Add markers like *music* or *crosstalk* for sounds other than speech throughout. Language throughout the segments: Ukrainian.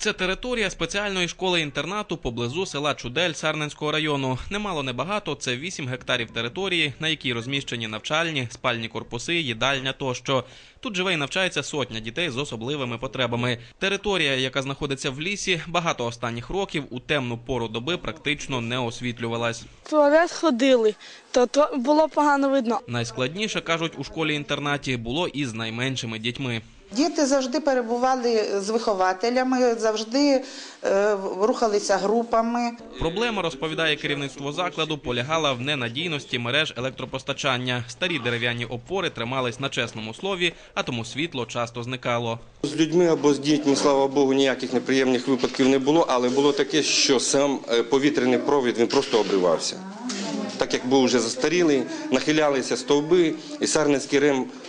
Це територія спеціальної школи-інтернату поблизу села Чудель Сарненського району. Немало небагато. Це 8 гектарів території, на якій розміщені навчальні, спальні корпуси, їдальня тощо. Тут живе і навчається сотня дітей з особливими потребами. Територія, яка знаходиться в лісі, багато останніх років у темну пору доби практично не освітлювалась. Туалет ходили, то, то було погано видно. Найскладніше кажуть у школі-інтернаті було і з найменшими дітьми. Діти завжди перебували з вихователями, завжди е, рухалися групами. Проблема, розповідає керівництво закладу, полягала в ненадійності мереж електропостачання. Старі дерев'яні опори тримались на чесному слові, а тому світло часто зникало. З людьми або з дітьми, слава Богу, ніяких неприємних випадків не було, але було таке, що сам е, повітряний провід він просто обривався. Так як був вже застарілий, нахилялися стовби, і Сарненський рем е,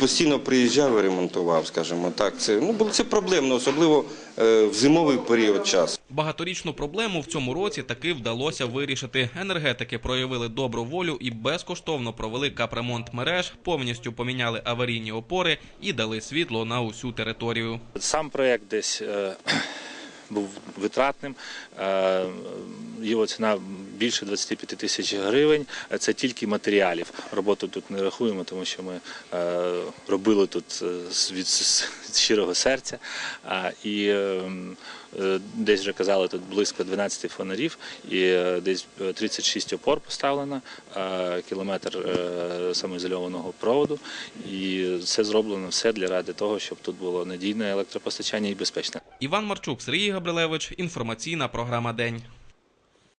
постійно приїжджав і ремонтував, скажімо так. Це, ну, було- це проблемно, особливо е, в зимовий період часу. Багаторічну проблему в цьому році таки вдалося вирішити. Енергетики проявили добру волю і безкоштовно провели капремонт мереж, повністю поміняли аварійні опори і дали світло на усю територію. Сам проєкт десь е, *clears throat* був витратним. Е, Його ціна більше 25 тисяч гривень. Це тільки матеріалів. Роботу тут не рахуємо, тому що ми е, робили тут е, від щирого серця. І е, е, десь вже казали, тут близько 12 фонарів, і е, десь 36 опор поставлено, е, кілометр е, самоізольованого проводу. І це зроблено все для ради того, щоб тут було надійне електропостачання і безпечне. Іван Марчук, Сергій Габрилевич. Інформаційна програма День.